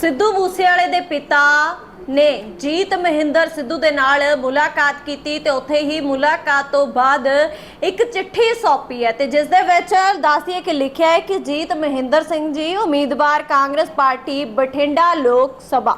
ਸਿੱਧੂ ਮੂਸੇਵਾਲੇ ਦੇ ਪਿਤਾ ਨੇ ਜੀਤ ਮਹਿੰਦਰ ਸਿੱਧੂ ਦੇ ਨਾਲ ਮੁਲਾਕਾਤ ਕੀਤੀ ਤੇ ਉੱਥੇ ਹੀ ਮੁਲਾਕਾਤ ਤੋਂ ਬਾਅਦ ਇੱਕ ਚਿੱਠੀ ਸੌਂਪੀ ਹੈ ਤੇ ਜਿਸ ਦੇ ਵਿੱਚ ਦੱਸਦੀਏ ਕਿ ਲਿਖਿਆ ਹੈ ਕਿ ਜੀਤ ਮਹਿੰਦਰ ਸਿੰਘ ਜੀ ਉਮੀਦਵਾਰ ਕਾਂਗਰਸ ਪਾਰਟੀ ਬਠਿੰਡਾ ਲੋਕ ਸਭਾ।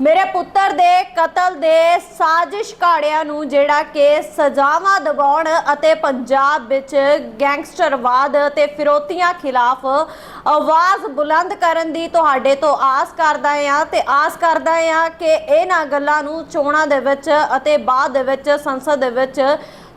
ਮੇਰੇ ਪੁੱਤਰ ਦੇ ਕਤਲ ਦੇ ਸਾਜ਼ਿਸ਼ ਘਾੜਿਆਂ ਨੂੰ ਜਿਹੜਾ ਕਿ ਸਜ਼ਾਵਾਂ ਦਿਵਾਉਣ ਅਤੇ ਪੰਜਾਬ ਵਿੱਚ ਗੈਂਗਸਟਰਵਾਦ ਅਤੇ ਫਿਰੋਤੀਆਂ ਖਿਲਾਫ ਆਵਾਜ਼ ਬੁਲੰਦ ਕਰਨ ਦੀ ਤੁਹਾਡੇ ਤੋਂ ਆਸ ਕਰਦਾ ਹਾਂ ਤੇ ਆਸ ਕਰਦਾ ਹਾਂ ਕਿ ਇਹਨਾਂ ਗੱਲਾਂ ਨੂੰ ਚੋਣਾਂ ਦੇ ਵਿੱਚ ਅਤੇ ਬਾਅਦ ਦੇ ਵਿੱਚ ਸੰਸਦ ਦੇ ਵਿੱਚ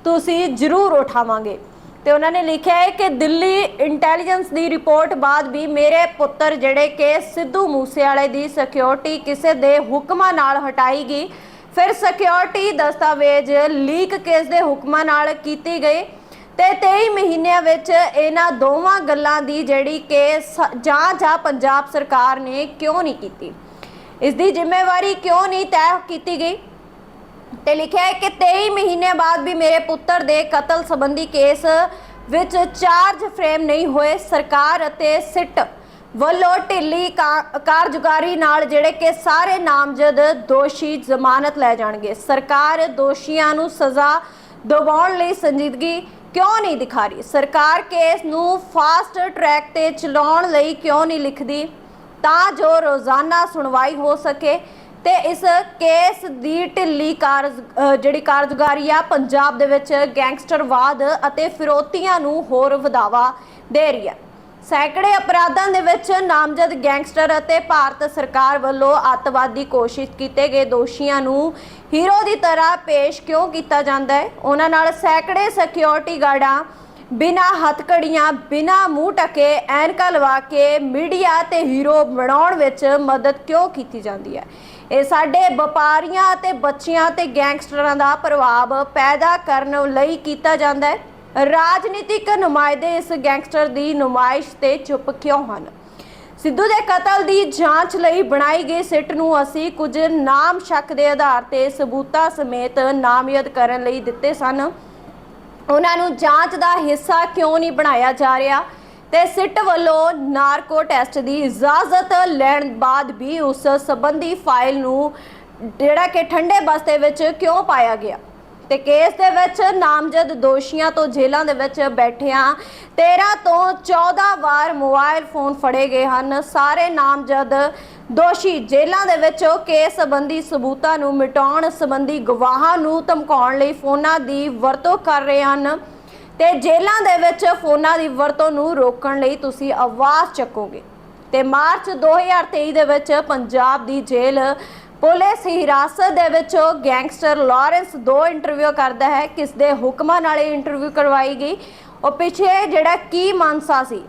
ਤੁਸੀਂ ਜ਼ਰੂਰ ਉਠਾਵਾਂਗੇ। ਤੇ ਉਹਨਾਂ ਨੇ ਲਿਖਿਆ ਹੈ ਕਿ ਦਿੱਲੀ ਇੰਟੈਲੀਜੈਂਸ ਦੀ ਰਿਪੋਰਟ ਬਾਅਦ ਵੀ ਮੇਰੇ ਪੁੱਤਰ ਜਿਹੜੇ ਕਿ ਸਿੱਧੂ ਮੂਸੇਵਾਲੇ ਦੀ ਸਿਕਿਉਰਿਟੀ ਕਿਸੇ ਦੇ ਹੁਕਮਾਂ ਨਾਲ ਹਟਾਈ ਗਈ ਫਿਰ ਸਿਕਿਉਰਿਟੀ ਦਸਤਾਵੇਜ਼ ਲੀਕ ਕੇਸ ਦੇ ਹੁਕਮਾਂ ਨਾਲ ਕੀਤੀ ਗਈ ਤੇ 23 ਮਹੀਨਿਆਂ ਵਿੱਚ ਇਹਨਾਂ ਦੋਵਾਂ ਗੱਲਾਂ ਦੀ ਜਿਹੜੀ ਕਿ ਸ- ਜਾਂਚ ਆ ਪੰਜਾਬ ਸਰਕਾਰ ਨੇ ਕਿਉਂ ਨਹੀਂ ਕੀਤੀ? ਇਸ ਦੀ ਜ਼ਿੰਮੇਵਾਰੀ ਕਿਉਂ ਨਹੀਂ ਤੈਅ ਕੀਤੀ ਗਈ? ਤੇ ਲਿਖਿਆ ਹੈ ਕਿ 23 ਮਹੀਨੇ ਬਾਅਦ ਵੀ ਮੇਰੇ ਪੁੱਤਰ ਦੇ ਕਤਲ ਸੰਬੰਧੀ ਕੇਸ ਵਿੱਚ ਚਾਰਜ ਫਰੇਮ ਨਹੀਂ ਹੋਏ। ਸਰਕਾਰ ਅਤੇ ਸਿੱਟ ਵੱਲੋਂ ਢਿੱਲੀ ਕਾ- ਕਾਰਜਕਾਰੀ ਨਾਲ ਜਿਹੜੇ ਕਿ ਸਾਰੇ ਨਾਮਜ਼ਦ ਦੋਸ਼ੀ ਜ਼ਮਾਨਤ ਲੈ ਜਾਣਗੇ। ਸਰਕਾਰ ਦੋਸ਼ੀਆਂ ਨੂੰ ਸਜ਼ਾ ਦਿਵਾਉਣ ਲਈ ਸੰਜੀਦਗੀ ਕਿਉਂ ਨਹੀਂ ਦਿਖਾ ਰਹੀ? ਸਰਕਾਰ ਕੇਸ ਨੂੰ ਫਾਸਟ ਟਰੈਕ ਤੇ ਚਲਾਉਣ ਲਈ ਕਿਉਂ ਨਹੀਂ ਲਿਖਦੀ? ਤਾਂ ਜੋ ਰੋਜ਼ਾਨਾ ਸੁਣਵਾਈ ਹੋ ਸਕੇ। ਤੇ ਇਸ ਕੇਸ ਦੀ ਢਿੱਲੀ ਕਾਰਜ ਜਿਹੜੀ ਕਾਰਜਕਾਰੀ ਆ, ਪੰਜਾਬ ਦੇ ਵਿੱਚ ਗੈਂਗਸਟਰਵਾਦ ਅਤੇ ਫਿਰੋਤੀਆਂ ਨੂੰ ਹੋਰ ਵਧਾਵਾ ਦੇ ਰਹੀ ਹੈ। ਸੈਂਕੜੇ ਅਪਰਾਧਾਂ ਦੇ ਵਿੱਚ ਨਾਮਜ਼ਦ ਗੈਂਗਸਟਰ ਅਤੇ ਭਾਰਤ ਸਰਕਾਰ ਵੱਲੋਂ ਅੱਤਵਾਦੀ ਕੋਸ਼ਿਸ਼ ਕੀਤੇ ਗਏ ਦੋਸ਼ੀਆਂ ਨੂੰ ਹੀਰੋ ਦੀ ਤਰ੍ਹਾਂ ਪੇਸ਼ ਕਿਉਂ ਕੀਤਾ ਜਾਂਦਾ ਹੈ? ਉਹਨਾਂ ਨਾਲ ਸੈਂਕੜੇ ਸਿਕਿਉਰਿਟੀ ਗਾਰਡਾਂ ਬਿਨਾ ਹੱਥਕੜੀਆਂ ਬਿਨਾ ਮੂੰਹ ਟਕੇ ਐਨਕਾਂ ਲਵਾ ਕੇ ਮੀਡੀਆ ਤੇ ਹੀਰੋ ਬਣਾਉਣ ਵਿੱਚ ਮਦਦ ਕਿਉਂ ਕੀਤੀ ਜਾਂਦੀ ਹੈ? ਇਹ ਸਾਡੇ ਵਪਾਰੀਆਂ ਅਤੇ ਬੱਚਿਆਂ ਤੇ ਗੈਂਗਸਟਰਾਂ ਦਾ ਪ੍ਰਭਾਵ ਪੈਦਾ ਕਰਨ ਲਈ ਕੀਤਾ ਜਾਂਦਾ ਹੈ। ਰਾਜਨੀਤਿਕ ਨੁਮਾਇੰਦੇ ਇਸ ਗੈਂਗਸਟਰ ਦੀ ਨੁਮਾਇਸ਼ ਤੇ ਚੁੱਪ ਕਿਉਂ ਹਨ? ਸਿੱਧੂ ਦੇ ਕਤਲ ਦੀ ਜਾਂਚ ਲਈ ਬਣਾਈ ਗਈ ਸਿੱਟ ਨੂੰ ਅਸੀਂ ਕੁਝ ਨਾਮ ਸ਼ੱਕ ਦੇ ਆਧਾਰ ਤੇ ਸਬੂਤਾਂ ਸਮੇਤ ਨਾਮਜ਼ਦ ਕਰਨ ਲਈ ਦਿੱਤੇ ਸਨ। ਉਹਨਾਂ ਨੂੰ ਜਾਂਚ ਦਾ ਹਿੱਸਾ ਕਿਉਂ ਨਹੀਂ ਬਣਾਇਆ ਜਾ ਰਿਹਾ? ਤੇ ਸਿੱਟ ਵੱਲੋਂ ਨਾਰਕੋ ਟੈਸਟ ਦੀ ਇਜਾਜ਼ਤ ਲੈਣ ਬਾਅਦ ਵੀ ਉਸ ਸੰਬੰਧੀ ਫਾਈਲ ਨੂੰ ਜਿਹੜਾ ਕਿ ਠੰਡੇ ਬਸਤੇ ਵਿੱਚ ਕਿਉਂ ਪਾਇਆ ਗਿਆ? ਤੇ ਕੇਸ ਦੇ ਵਿੱਚ ਨਾਮਜ਼ਦ ਦੋਸ਼ੀਆਂ ਤੋਂ ਜੇਲ੍ਹਾਂ ਦੇ ਵਿੱਚ ਬੈਠਿਆਂ 13 ਤੋਂ 14 ਵਾਰ ਮੋਬਾਈਲ ਫੋਨ ਫੜੇ ਗਏ ਹਨ। ਸਾਰੇ ਨਾਮਜ਼ਦ ਦੋਸ਼ੀ ਜੇਲ੍ਹਾਂ ਦੇ ਵਿੱਚ ਕੇਸ ਸੰਬੰਧੀ ਸਬੂਤਾਂ ਨੂੰ ਮਿਟਾਉਣ ਸੰਬੰਧੀ ਗਵਾਹਾਂ ਨੂੰ ਧਮਕਾਉਣ ਲਈ ਫੋਨਾਂ ਦੀ ਵਰਤੋਂ ਕਰ ਰਹੇ ਹਨ। ਤੇ ਜੇਲ੍ਹਾਂ ਦੇ ਵਿੱਚ ਫੋਨਾਂ ਦੀ ਵਰਤੋਂ ਨੂੰ ਰੋਕਣ ਲਈ ਤੁਸੀਂ ਆਵਾਜ਼ ਚੱਕੋਗੇ। ਤੇ ਮਾਰਚ 2023 ਦੇ ਵਿੱਚ ਪੰਜਾਬ ਦੀ ਜੇਲ੍ਹ ਪੁਲਿਸ ਹਿਰਾਸਤ ਦੇ ਵਿੱਚ ਗੈਂਗਸਟਰ ਲਾਰੈਂਸ ਦੋ ਇੰਟਰਵਿਊ ਕਰਦਾ ਹੈ। ਕਿਸ ਦੇ ਹੁਕਮਾਂ ਨਾਲ ਇਹ ਇੰਟਰਵਿਊ ਕਰਵਾਈ ਗਈ। ਉਹ ਪਿੱਛੇ ਜਿਹੜਾ ਕੀ ਮਾਨਸਾ ਸੀ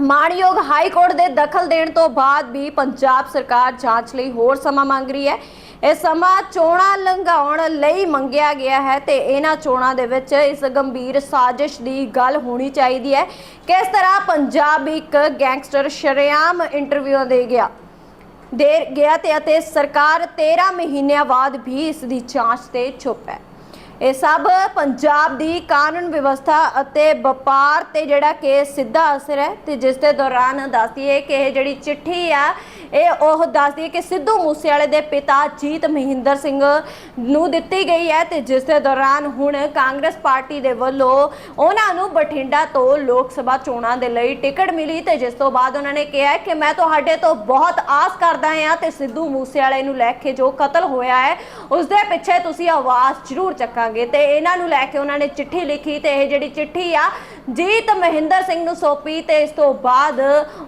ਮਾਣਯੋਗ ਹਾਈ ਕੋਰਟ ਦੇ ਦਖਲ ਦੇਣ ਤੋਂ ਬਾਅਦ ਵੀ ਪੰਜਾਬ ਸਰਕਾਰ ਜਾਂਚ ਲਈ ਹੋਰ ਸਮਾਂ ਮੰਗ ਰਹੀ ਹੈ। ਇਹ ਸਮਾਂ ਚੋਣਾਂ ਲੰਘਾਉਣ ਲਈ ਮੰਗਿਆ ਗਿਆ ਹੈ ਤੇ ਇਹਨਾਂ ਚੋਣਾਂ ਦੇ ਵਿੱਚ ਇਸ ਗੰਭੀਰ ਸਾਜ਼ਿਸ਼ ਦੀ ਗੱਲ ਹੋਣੀ ਚਾਹੀਦੀ ਹੈ। ਕਿਸ ਤਰ੍ਹਾਂ ਪੰਜਾਬ ਇੱਕ ਗੈਂਗਸਟਰ ਸ਼ਰੇਆਮ ਇੰਟਰਵਿਊ ਦੇ ਗਿਆ? ਦੇ ਗਿਆ ਤੇ ਅਤੇ ਸਰਕਾਰ 13 ਮਹੀਨਿਆਂ ਬਾਅਦ ਵੀ ਇਸ ਦੀ ਜਾਂਚ ਤੇ ਚੁੱਪ ਹੈ। ਇਹ ਸਭ ਪੰਜਾਬ ਦੀ ਕਾਨੂੰਨ ਵਿਵਸਥਾ ਅਤੇ ਵਪਾਰ ਤੇ ਜਿਹੜਾ ਕਿ ਸਿੱਧਾ ਅਸਰ ਹੈ ਤੇ ਜਿਸ ਦੇ ਦੌਰਾਨ ਦੱਸਦੀ ਹੈ ਕਿ ਇਹ ਜਿਹੜੀ ਚਿੱਠੀ ਆ, ਇਹ ਉਹ ਦੱਸਦੀ ਹੈ ਕਿ ਸਿੱਧੂ ਮੂਸੇਵਾਲੇ ਦੇ ਪਿਤਾ ਜੀਤ ਮਹਿੰਦਰ ਸਿੰਘ ਨੂੰ ਦਿੱਤੀ ਗਈ ਹੈ ਤੇ ਜਿਸ ਦੇ ਦੌਰਾਨ ਹੁਣ ਕਾਂਗਰਸ ਪਾਰਟੀ ਦੇ ਵੱਲੋਂ ਉਹਨਾਂ ਨੂੰ ਬਠਿੰਡਾ ਤੋਂ ਲੋਕ ਸਭਾ ਚੋਣਾਂ ਦੇ ਲਈ ਟਿਕਟ ਮਿਲੀ ਤੇ ਜਿਸ ਤੋਂ ਬਾਅਦ ਉਹਨਾਂ ਨੇ ਕਿਹਾ ਕਿ ਮੈਂ ਤੁਹਾਡੇ ਤੋਂ ਬਹੁਤ ਆਸ ਕਰਦਾ ਹਾਂ ਤੇ ਸਿੱਧੂ ਮੂਸੇਵਾਲੇ ਨੂੰ ਲੈ ਕੇ ਜੋ ਕਤਲ ਹੋਇਆ ਹੈ ਉਸ ਦੇ ਪਿੱਛੇ ਤੁਸੀਂ ਆਵਾਜ਼ ਜ਼ਰੂਰ ਚੱਕਾਂਗੇ ਤੇ ਇਹਨਾਂ ਨੂੰ ਲੈ ਕੇ ਉਹਨਾਂ ਨੇ ਚਿੱਠੀ ਲਿਖੀ ਤੇ ਇਹ ਜਿਹੜੀ ਚਿੱਠੀ ਆ, ਜੀਤ ਮਹਿੰਦਰ ਸਿੰਘ ਨੂੰ ਸੌਂਪੀ ਤੇ ਇਸ ਤੋਂ ਬਾਅਦ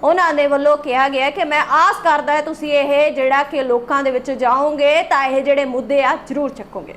ਉਹਨਾਂ ਦੇ ਵੱਲੋਂ ਕਿਹਾ ਗਿਆ ਕਿ ਮੈਂ ਆਸ ਕਰਦਾ ਹਾਂ ਤੁਸੀਂ ਇਹ ਜਿਹੜਾ ਕਿ ਲੋਕਾਂ ਦੇ ਵਿੱਚ ਜਾਓਗੇ ਤਾਂ ਇਹ ਜਿਹੜੇ ਮੁੱਦੇ ਆ ਜ਼ਰੂਰ ਚੱਕੋਗੇ।